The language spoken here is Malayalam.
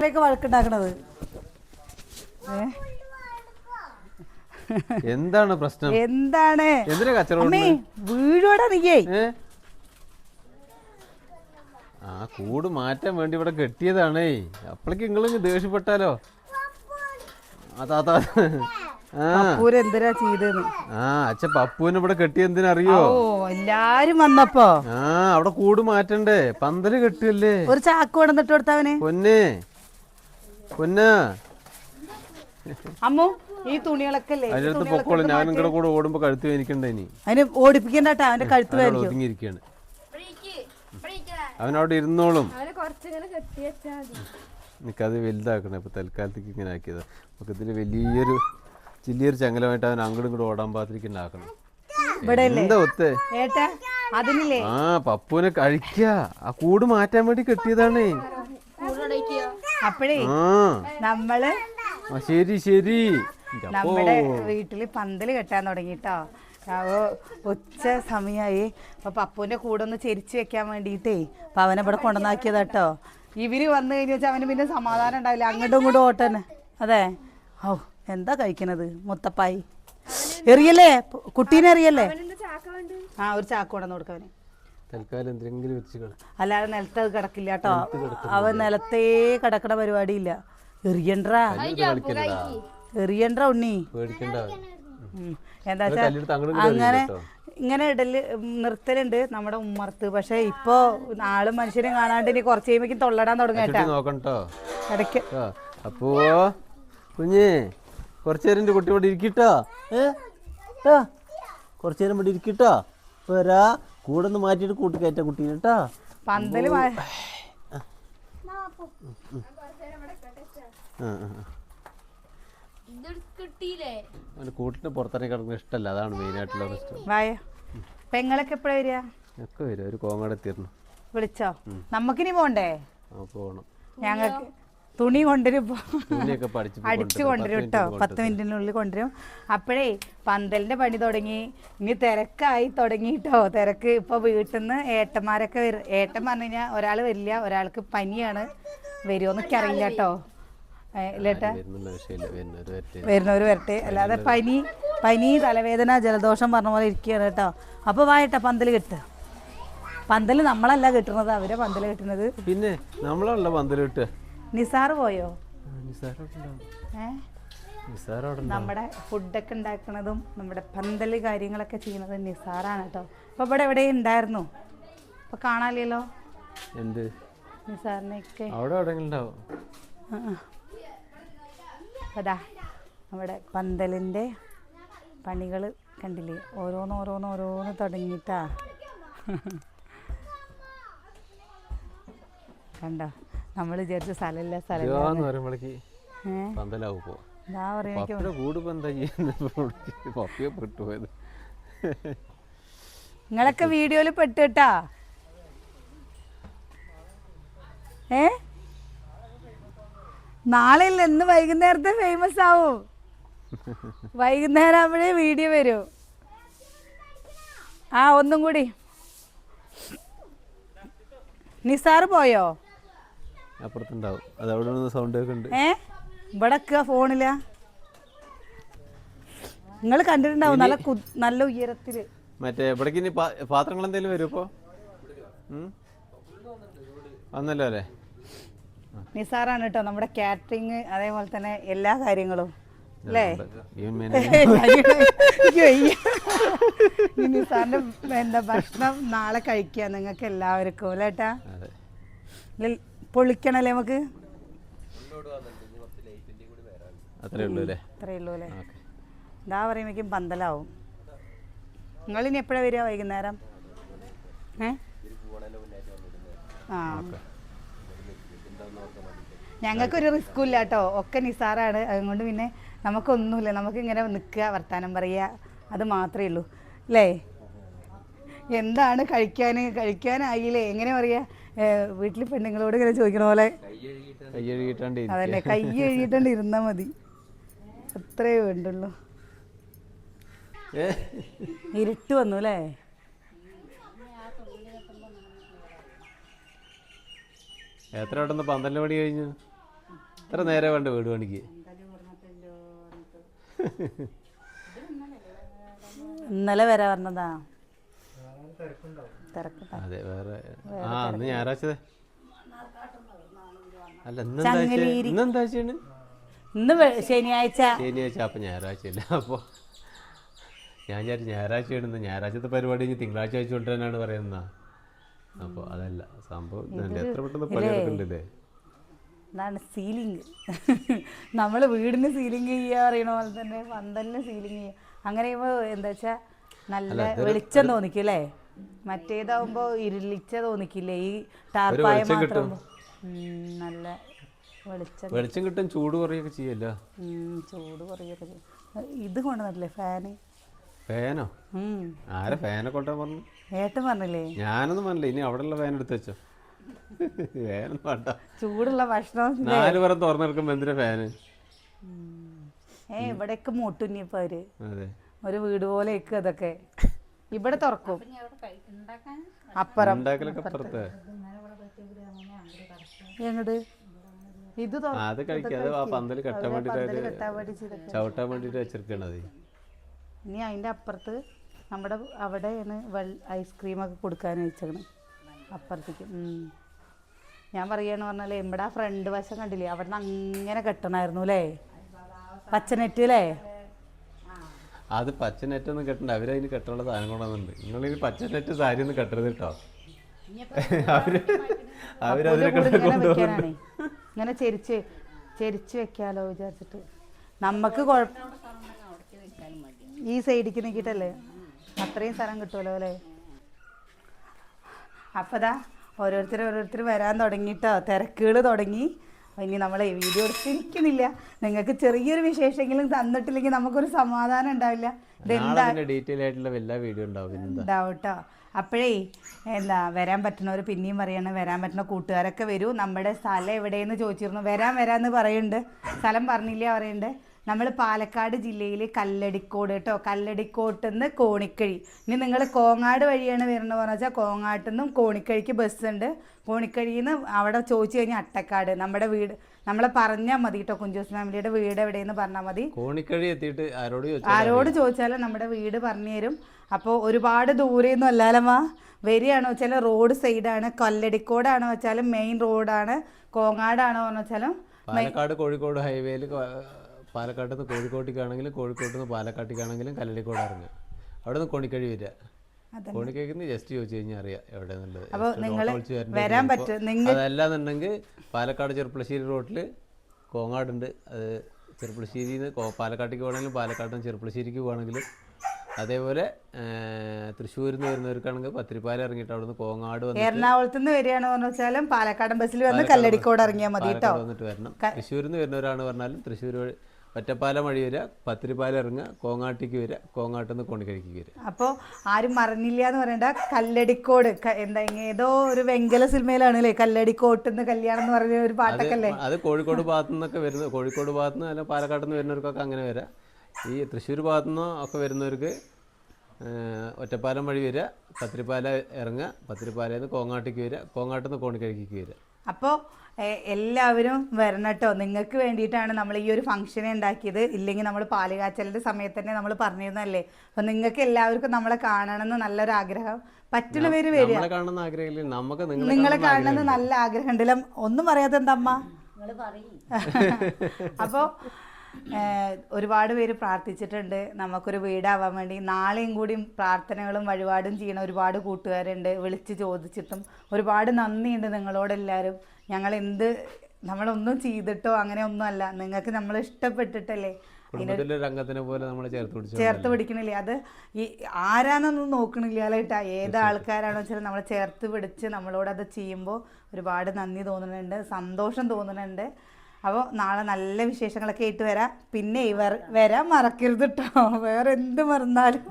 ഇത്രയൊക്കെ വഴക്കുണ്ടാക്കണത്? എന്താണ് പ്രശ്നം? എന്താണ്? എന്തിനാ കച്ചറ അമ്മേ വീഴോടാ നീയേ ആ കൂട് മാറ്റാൻ വേണ്ടി ഇവിടെ കെട്ടിയതാണേ. അപ്പോഴേക്ക് നിങ്ങൾ ദേഷ്യപ്പെട്ടാലോ? അതാ ആ. പൂര എന്തിനാ ചെയ്തെന്ന്? ആ അച്ഛൻ പപ്പുവിനെ ഇവിടെ കെട്ടിയെന്തിനറിയോ ഓ എല്ലാരും വന്നപ്പോ. ആ അവിടെ കൂട് മാറ്റണ്ടേ. പന്തൽ കെട്ടിയല്ലേ ഒരു ചാക്ക് കൊണ്ടുവന്നിട്ട് കൊടുത്തവന് പൊന്നെ. പൊന്നാ. അമ്മു ഈ തുണികളൊക്കെ അല്ലേ ഈ അതിനടുത്ത് തുണികളൊക്കെ പൊക്കോളൂ. എടുത്ത് ഞാൻ മാറ്റി. നിങ്ങളുടെ കൂടെ ഓടുമ്പോ കഴുത്ത് വേനിക്കണ്ട ഇനി. അതിന് ഓടിപ്പിക്കണ്ടാട്ടാ അവന്റെ കഴുത്ത് അവനവിടെ വേദനിക്കും ഒതുങ്ങിയിരിക്കുകയാണ്. അവനവിടെ ഇരുന്നോളും. അവനെ കുറച്ചിങ്ങനെ കെട്ടി വെച്ചാ മതി. എനിക്കത് വലുതാക്കണം. ഇപ്പൊ തൽക്കാലത്തേക്ക് ഇങ്ങനെ ആക്കിയത്. നമുക്ക് ഇതിൽ വലിയൊരു ചില്ലിയൊരു ചങ്ങലമായിട്ട് അവൻ അങ്ങോട്ടും ഇങ്ങോട്ടും ഓടാൻ പാത്തിരിക്കണ്ടാക്കണം ഇവിടെ അല്ലേ എന്താ ഒത്തേ? ഏട്ടാ അതിനില്ലേ? ആ പപ്പുവിനെ കഴിക്ക. ആ കൂട് മാറ്റാൻ വേണ്ടി കെട്ടിയതാണേ. അപ്പഴേ നമ്മൾ ശരി ശരി. നമ്മുടെ വീട്ടിൽ പന്തൽ കെട്ടാൻ തുടങ്ങിട്ടോ. ഉച്ച സമയമായി അപ്പൊ പപ്പുവിന്റെ കൂടെ ഒന്ന് ചെരിച്ചു വെക്കാൻ വേണ്ടിയിട്ടേ അപ്പൊ അവനെ ഇവിടെ കൊണ്ടുവന്നാക്കിയതാട്ടോ. ഇവർ വന്നു കഴിഞ്ഞ വെച്ചാൽ അവന് പിന്നെ സമാധാനം ഉണ്ടാവില്ല. അങ്ങോട്ടും ഇങ്ങോട്ടും ഓട്ടന്. അതെ. ഓ എന്താ കഴിക്കണത് മുത്തപ്പായി? എറിയല്ലേ? കുട്ടീനെ എറിയല്ലേ? അവനെന്താ ആ ഒരു ചാക്ക് കൊണ്ടുവന്ന് കൊടുക്കവന് തൽക്കാലം എന്തെങ്കിലും വെച്ച് കള അല്ലാതെ നിലത്ത് അത് കിടക്കില്ല കേട്ടോ. അവൻ നിലത്തേ കിടക്കണ പരിപാടിയില്ല. എറിയണ്ടാ എറിയണ്ട ഉണ്ണി. പേടിക്കണ്ട. ഉം. എന്താ വെച്ചാ കല്ലെടുത്ത് അങ്ങോട്ടും അങ്ങനെ ഇങ്ങനെ ഇടൽ നിർത്തലുണ്ട് നമ്മുടെ ഉമ്മർത്ത് പക്ഷെ ഇപ്പൊ ആളും മനുഷ്യനെ കാണാണ്ട് ഇനി കുറച്ച് കഴിയുമ്പോഴേക്കും തൊള്ളടാൻ തുടങ്ങും കേട്ടാ. ചുറ്റി നോക്കണ്ടോ ഇടയ്ക്ക്. അപ്പോ കുഞ്ഞേ കുറച്ചു നേരം എന്റെ കുട്ടി ഇവിടെ ഇരിക്കട്ടോ ഏ? ട്ടാ കുറച്ചു നേരം ഇവിടെ ഇരിക്കട്ടോ വരാ. കൂടെ ഒന്ന് മാറ്റിയിട്ട് കൂട്ടിക്കയറ്റ കയറ്റാ കുട്ടീനെ കേട്ടോ പന്തൽ കൂട്ടിന് പുറത്തിറങ്ങി കിടക്കുന്ന ഇഷ്ടമല്ല. അതാണ് പ്രശ്നം. വായ. പെങ്ങളൊക്കെ എപ്പോഴാ വരിക? ഒക്കെ വരും. ഒരു കോങ്ങാട് എത്തിയിരുന്നു. വിളിച്ചോ? നമുക്കിനി പോണ്ടേ? പോണം. പോകണം ഞങ്ങൾക്ക് തുണി കൊണ്ടുവരും. അടിച്ചു കൊണ്ടുവരും. കേട്ടോ. പത്ത് മിനിറ്റിനുള്ളിൽ കൊണ്ടുവരും. അപ്പോഴേ പന്തലിന്റെ പണി തുടങ്ങി. ഇനി തിരക്കായി തുടങ്ങിട്ടോ തിരക്ക് ഇപ്പൊ വീട്ടിൽ നിന്ന് ഏട്ടന്മാരൊക്കെ വരും. ഏട്ടൻ പറഞ്ഞു കഴിഞ്ഞാൽ ഒരാൾ വരില്ല ഒരാൾക്ക് പനിയാണ്. വരുമോ എന്നൊക്കെ അറിയില്ല കേട്ടോ. ഇല്ലേട്ടാ വരുന്നവർ വരട്ടെ. അല്ലാതെ പനി പനി തലവേദന ജലദോഷം പറഞ്ഞ പോലെ ഇരിക്കുകയാണ് കേട്ടോ. അപ്പോൾ വായട്ടാ പന്തൽ കിട്ടുക. പന്തൽ നമ്മളല്ല കിട്ടുന്നത്. അവരെ പന്തൽ കിട്ടുന്നത്. പിന്നെ നമ്മളല്ല പന്തൽ പന്തലിട്ട് നിസാറ് പോയോ? നമ്മുടെ ഫുഡൊക്കെ ഉണ്ടാക്കുന്നതും നമ്മുടെ പന്തൽ കാര്യങ്ങളൊക്കെ ചെയ്യുന്നത് നിസാറാണ് കേട്ടോ. അപ്പൊ ഇവിടെ എവിടെ ഉണ്ടായിരുന്നു? അപ്പൊ കാണാലോ എന്ത്? നിസാറിനെയൊക്കെ. അതാ നമ്മുടെ പന്തലിന്റെ പണികൾ കണ്ടില്ലേ? ഓരോന്ന് ഓരോന്ന് ഓരോന്ന് തുടങ്ങിയിട്ടാ. കണ്ടോ? നമ്മൾ വിചാരിച്ച സ്ഥലമില്ല സ്ഥലം നിങ്ങളൊക്കെ വീഡിയോയിൽ പെട്ടുട്ടാ ഏ? നാളെ ഇല്ല ഇന്ന് വൈകുന്നേരത്തെ ഫേമസ് ആവും. വൈകുന്നേരം ആവുമ്പോഴേ വീഡിയോ വരും. ആ ഒന്നും കൂടി. നിസാറ് പോയോ? അപ്പുറത്തുണ്ടാവും. അത് അവിടെ നിന്ന് സൗണ്ട് ഒക്കെ ഉണ്ട്. ഏ? ഇവിടെ ഫോണില? നിങ്ങൾ കണ്ടിട്ടുണ്ടാവും നല്ല കു നല്ല ഉയരത്തിൽ. മറ്റേ ഇവിടേക്ക് ഇനി പാത്രങ്ങൾ എന്തെങ്കിലും വരും ഇപ്പോ? വന്നല്ലോ അല്ലേ? നിസാറാണ് കേട്ടോ നമ്മുടെ കാറ്ററിങ് അതേപോലെ തന്നെ എല്ലാ കാര്യങ്ങളും. അല്ലേ? നിസാറിന്റെ എന്താ ഭക്ഷണം നാളെ കഴിക്കാം നിങ്ങൾക്ക് എല്ലാവർക്കും അല്ലേ ഏട്ടാ? അതെ. ഇല്ല, പൊളിക്കണല്ലേ നമുക്ക്? അത്രേ ഉള്ളൂ അല്ലേ? അത്രേ ഉള്ളൂ അല്ലേ? ഇതാ പറയുമ്പോഴേക്കും പന്തലാവും. നിങ്ങൾ ഇനി എപ്പോഴാണ് വരിക വൈകുന്നേരം? ഏ? ആ. ഞങ്ങൾക്കൊരു റിസ്ക്കും ഇല്ല കേട്ടോ. ഒക്കെ നിസാറാണ് അതുകൊണ്ട് പിന്നെ നമുക്കൊന്നുമില്ല. നമുക്ക് ഇങ്ങനെ നിൽക്കുക വർത്താനം പറയുക. അത് മാത്രമേ ഉള്ളൂ. അല്ലേ? എന്താണ് കഴിക്കാൻ? കഴിക്കാനായില്ലേ? എങ്ങനെ പറയാ വീട്ടിൽ പെണ്ണുങ്ങളോട് ഇങ്ങനെ ചോദിക്കണ പോലെ അതന്നെ കൈ എഴുതിയിട്ടുണ്ട് ഇരുന്നാൽ മതി. അത്രേ വേണ്ടുള്ളൂ. ഇരുട്ട് വന്നു അല്ലേ? എത്ര വട്ടം പന്ത്രണ്ട് മണി കഴിഞ്ഞു? എത്ര നേരം വേണ്ട വീട് പണിക്ക്? ഇന്നലെ വരാ പറഞ്ഞതാ അതെ വേറെ. ആ അന്ന് ഞായറാഴ്ച അല്ല? ഇന്നെന്താ ആഴ്ച? ഇന്നെന്താ ആഴ്ചയാണ്? ഇന്ന് ശനിയാഴ്ച. ശനിയാഴ്ച. അപ്പൊ ഞായറാഴ്ച അല്ല അപ്പോൾ ഞാൻ വിചാരിച്ചു ഞായറാഴ്ച ഇന്ന്. ഞായറാഴ്ചത്തെ പരിപാടി ഇനി തിങ്കളാഴ്ച അയച്ചു കൊണ്ടുവരാനാണ് പറയുന്ന അപ്പോൾ അതല്ല സംഭവം എത്ര പെട്ടെന്ന് പണിയെടുക്കണ്ടല്ലേ എന്താണ് സീലിംഗ്. നമ്മൾ വീടിന് സീലിംഗ് ചെയ്യുക അറിയണ പോലെ തന്നെ പന്തലിന് സീലിംഗ് ചെയ്യുക. അങ്ങനെ ചെയ്യുമ്പോൾ എന്താ വെച്ചാൽ നല്ല വെളിച്ചം തോന്നിക്കും അല്ലേ? മറ്റേതാവുമ്പോൾ ഇരുളിച്ച തോന്നിക്കില്ലേ? ഈ ടാർപ്പായ മാത്രം. നല്ല വെളിച്ചം വെളിച്ചം കിട്ടും ചൂട് കുറയൊക്കെ ചെയ്യല്ലോ. ചൂട് കുറയൊക്കെ ചെയ്യും. ഇത് കൊണ്ടുവന്നിട്ടില്ലേ ഫാന്? ഫാനോ. ആരെ ഫാനെ കൊണ്ടാ പറഞ്ഞു? ഏട്ടൻ പറഞ്ഞില്ലേ? ഞാനൊന്നും പറഞ്ഞില്ല. ഇനി അവിടെയുള്ള ഫാൻ എടുത്ത് വെച്ചോ. ഫാനൊന്നും വേണ്ട. ചൂടുള്ള ഭക്ഷണം നാല് പേരെ തുറന്നെടുക്കുമ്പോ എന്തിനാ ഫാന്? ഏ ഇവിടെയൊക്കെ മൂട്ടുന്നിപ്പോ അവർ. ഒരു വീട് പോലെ ഇരിക്കും അതൊക്കെ. ഇവിടെ തുറക്കും. അപ്പുറം. എങ്ങട്? ഇത് അത് കഴിക്കുക അത് ആ പന്തൽ കെട്ടാൻ വേണ്ടിട്ട് പന്തൽ കെട്ടാൻ വേണ്ടി ചെയ്തൊക്കെ ചവിട്ടാൻ വേണ്ടിട്ട് വെച്ചിരിക്കണത്. ഇനി അതിന്റെ അപ്പുറത്ത് നമ്മുടെ അവിടെയാണ് വെൾ ഐസ്ക്രീമൊക്കെ കൊടുക്കാൻ വെച്ചേക്കണം. അപ്പുറത്തേക്ക് ഞാൻ പറയാന്ന് പറഞ്ഞാൽ ഇവിടെ ആ ഫ്രണ്ട് വശം കണ്ടില്ലേ? അവിടെ നിന്ന് അങ്ങനെ കെട്ടണായിരുന്നു അല്ലേ? പച്ചനെറ്റ് അല്ലേ? അത് പച്ച നെറ്റ് ഒന്നും കെട്ടണ്ട. അവരതിന് കെട്ടാനുള്ള സാധനം കൊണ്ടുവന്നുണ്ട് നിങ്ങൾ ഈ പച്ച നെറ്റ് സാരി ഒന്നും കെട്ടരുത് കേട്ടോ. അവർ അവരതിനെ കെട്ടാൻ ഇങ്ങനെ കൊണ്ടുവന്നു വെക്കാനാണേ. ഇങ്ങനെ ചെരിച്ച് ചെരിച്ച് വെക്കാലോ വിചാരിച്ചിട്ട്. നമുക്ക് ഈ സൈഡിക്ക് നീക്കിട്ടല്ലേ അത്രയും സ്ഥലം കിട്ടുമല്ലോ അല്ലേ? അപ്പതാ ഓരോരുത്തർ ഓരോരുത്തർ വരാൻ തുടങ്ങിയിട്ടോ തിരക്കുകൾ തുടങ്ങി. ഇനി നമ്മളെ വീഡിയോ എടുത്തിരിക്കുന്നില്ല നിങ്ങൾക്ക് ചെറിയൊരു വിശേഷമെങ്കിലും തന്നിട്ടില്ലെങ്കിൽ നമുക്കൊരു സമാധാനം ഉണ്ടാവില്ല. ഡീറ്റെയിൽ ആയിട്ടുള്ള എല്ലാ വീഡിയോ ഉണ്ടാവും. പിന്നെന്താ? ഉണ്ടാവും കേട്ടോ അപ്പോഴേ എന്താ വരാൻ പറ്റുന്നവർ പിന്നെയും പറയണം വരാൻ പറ്റുന്ന കൂട്ടുകാരൊക്കെ വരൂ. നമ്മുടെ സ്ഥലം എവിടെയെന്ന് ചോദിച്ചിരുന്നു. വരാൻ വരാമെന്ന് പറയുന്നുണ്ട്. സ്ഥലം പറഞ്ഞില്ല പറയുന്നുണ്ട്. നമ്മൾ പാലക്കാട് ജില്ലയിൽ കല്ലടിക്കോട് കേട്ടോ. കല്ലടിക്കോട്ട് നിന്ന് കോണിക്കഴി. ഇനി നിങ്ങൾ കോങ്ങാട് വഴിയാണ് വരുന്നത് പറഞ്ഞു വെച്ചാൽ കോങ്ങാട്ടിൽ നിന്നും കോണിക്കഴിക്ക് ബസ് ഉണ്ട്. കോണിക്കഴിയിൽ നിന്ന് അവിടെ ചോദിച്ചു കഴിഞ്ഞാൽ അട്ടക്കാട്. നമ്മുടെ വീട് നമ്മളെ പറഞ്ഞാൽ മതി കേട്ടോ കുഞ്ചോസ് ഫാമിലിയുടെ വീട് എവിടെയെന്ന് പറഞ്ഞാൽ മതി. കോണിക്കഴി എത്തിയിട്ട് ആരോട് ആരോട് ചോദിച്ചാലും നമ്മുടെ വീട് പറഞ്ഞു തരും. അപ്പോൾ ഒരുപാട് ദൂരെയൊന്നും അല്ലാലമ്മ വരികയാണോ വെച്ചാൽ റോഡ് സൈഡാണ്. കല്ലടിക്കോടാണോ വെച്ചാലും മെയിൻ റോഡാണ് കോങ്ങാടാണോ എന്ന് വെച്ചാലും പാലക്കാട് കോഴിക്കോട് ഹൈവേയിൽ പാലക്കാട്ട് നിന്ന് കോഴിക്കോട്ടേക്കാണെങ്കിലും കോഴിക്കോട്ട് നിന്ന് പാലക്കാട്ടേക്കാണെങ്കിലും കല്ലടിക്കോട് ഇറങ്ങുക അവിടെ നിന്ന് കോണിക്കഴി വരിക. കോണിക്കഴിക്കുന്ന ജസ്റ്റ് ചോദിച്ചു കഴിഞ്ഞാൽ അറിയാം വിളിച്ച് വരേണ്ടി വരാൻ. പറ്റും. അതല്ലാന്നുണ്ടെങ്കിൽ പാലക്കാട് ചെറുപ്പളശ്ശേരി റോട്ടിൽ കോങ്ങാടുണ്ട്. അത് ചെറുപ്പളശ്ശേരിയിൽ നിന്ന് പാലക്കാട്ടേക്ക് പോകണമെങ്കിലും പാലക്കാട് നിന്ന് ചെറുപ്പളശ്ശേരിക്ക് പോകണമെങ്കിലും അതേപോലെ തൃശ്ശൂരിൽ നിന്ന് വരുന്നവർക്കാണെങ്കിൽ പത്തിരിപ്പാല ഇറങ്ങിയിട്ട് അവിടെ നിന്ന് കോങ്ങാട് വന്ന് എറണാകുളത്ത് നിന്ന് വരികയാണെന്ന് വെച്ചാലും പാലക്കാടൻ ബസ്സിൽ വന്ന് കല്ലടിക്കോട് ഇറങ്ങിയാൽ മതി കേട്ടോ വന്നിട്ട് വരണം. തൃശ്ശൂരിൽ നിന്ന് വരുന്നവരാണ് പറഞ്ഞാലും തൃശ്ശൂർ ഒറ്റപ്പാലം വഴി വരിക പത്തിരിപ്പാലം ഇറങ്ങുക കോങ്ങാട്ടിക്ക് വരിക കോങ്ങാട്ടിൽ നിന്ന് കോണിക്കഴിക്ക് വരിക. അപ്പോൾ ആരും മറന്നില്ല എന്ന് പറയണ്ട. കല്ലടിക്കോട് എന്താ ഏതോ ഒരു വെങ്കല സിനിമയിലാണ് അല്ലേ കല്ലടിക്കോട്ടുന്ന് കല്യാണം എന്ന് പറഞ്ഞ ഒരു പാട്ടൊക്കെ അല്ലേ അത് കോഴിക്കോട് ഭാഗത്തു നിന്നൊക്കെ വരുന്ന കോഴിക്കോട് ഭാഗത്തു നിന്ന് അല്ല പാലക്കാട് നിന്ന് വരുന്നവർക്കൊക്കെ അങ്ങനെ വരാം. ഈ തൃശ്ശൂർ ഭാഗത്തു നിന്ന് ഒക്കെ വരുന്നവർക്ക് ഒറ്റപ്പാലം വഴി വരിക പത്തിരിപ്പാല ഇറങ്ങുക പത്തിരിപ്പാലയിൽ നിന്ന് കോങ്ങാട്ടിക്ക് വരിക കോങ്ങാട്ടിൽ നിന്ന് കോണിക്കഴിക്ക് വരിക. അപ്പോൾ എല്ലാവരും വരണം കേട്ടോ നിങ്ങൾക്ക് വേണ്ടിയിട്ടാണ് നമ്മൾ ഈ ഒരു ഫംഗ്ഷൻ ഉണ്ടാക്കിയത്. ഇല്ലെങ്കിൽ നമ്മൾ പാലുകാച്ചലിന്റെ സമയത്ത് തന്നെ നമ്മൾ പറഞ്ഞിരുന്നല്ലേ അപ്പോൾ നിങ്ങൾക്ക് എല്ലാവർക്കും നമ്മളെ കാണണമെന്ന് നല്ലൊരു ആഗ്രഹം. പറ്റുന്ന പേര് വരിക. നമ്മളെ കാണുന്ന ആഗ്രഹമില്ല. നമുക്ക് നിങ്ങളെ കാണണമെന്ന് നല്ല ആഗ്രഹം ഉണ്ടല്ലോ ഒന്നും പറയാതെ എന്താ അമ്മ അപ്പോൾ ഒരുപാട് പേര് പ്രാർത്ഥിച്ചിട്ടുണ്ട്. നമുക്കൊരു വീടാവാൻ വേണ്ടി. നാളെയും കൂടി പ്രാർത്ഥനകളും വഴിപാടും ചെയ്യുന്ന ഒരുപാട് കൂട്ടുകാരുണ്ട്. വിളിച്ച് ചോദിച്ചിട്ടും ഒരുപാട് നന്ദിയുണ്ട് നിങ്ങളോടെല്ലാവരും ഞങ്ങൾ എന്ത് നമ്മളൊന്നും ചെയ്തിട്ടോ അങ്ങനെ ഒന്നും അല്ല. നിങ്ങൾക്ക് നമ്മൾ ഇഷ്ടപ്പെട്ടിട്ടല്ലേ? അംഗത്തിനെ പോലെ നമ്മൾ ചേർത്ത് പിടിക്കണില്ലേ? അത് ഈ ആരാന്നൊന്നും നോക്കണില്ല ഏത് ആൾക്കാരാണോ വെച്ചാൽ നമ്മളെ ചേർത്ത് പിടിച്ച് നമ്മളോട് അത് ചെയ്യുമ്പോൾ ഒരുപാട് നന്ദി തോന്നുന്നുണ്ട് സന്തോഷം തോന്നുന്നുണ്ട് അപ്പോൾ നാളെ നല്ല വിശേഷങ്ങളൊക്കെ ആയിട്ട് വരാം. പിന്നെ ഇവർ വരാൻ മറക്കരുത് കേട്ടോ വേറെ എന്ത് മറന്നാലും.